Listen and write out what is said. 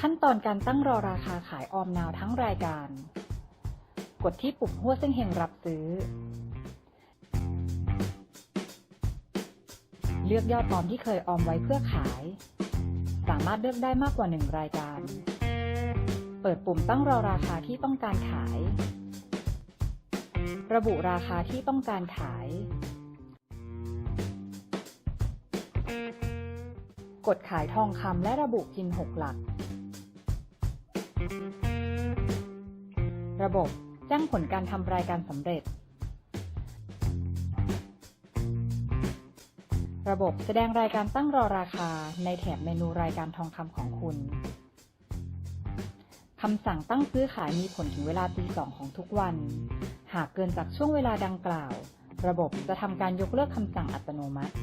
ขั้นตอนการตั้งรอราคาขายออมนาวทั้งรายการ กดที่ปุ่มหัวเส้นเฮงรับซื้อ เลือกยอดออมที่เคยออมไว้เพื่อขาย สามารถเลือกได้มากกว่า1รายการ เปิดปุ่มตั้งรอราคาที่ต้องการขาย ระบุราคาที่ต้องการขาย กดขายทองคำและระบุพิน6หลัก ระบบแจ้งผลการทำรายการสำเร็จ ระบบแสดงรายการตั้งรอราคาในแถบเมนูรายการทองคำของคุณคำสั่งตั้งซื้อขายมีผลถึงเวลาตีสองของทุกวัน หากเกินจากช่วงเวลาดังกล่าว ระบบจะทำการยกเลิกคำสั่งอัตโนมัติ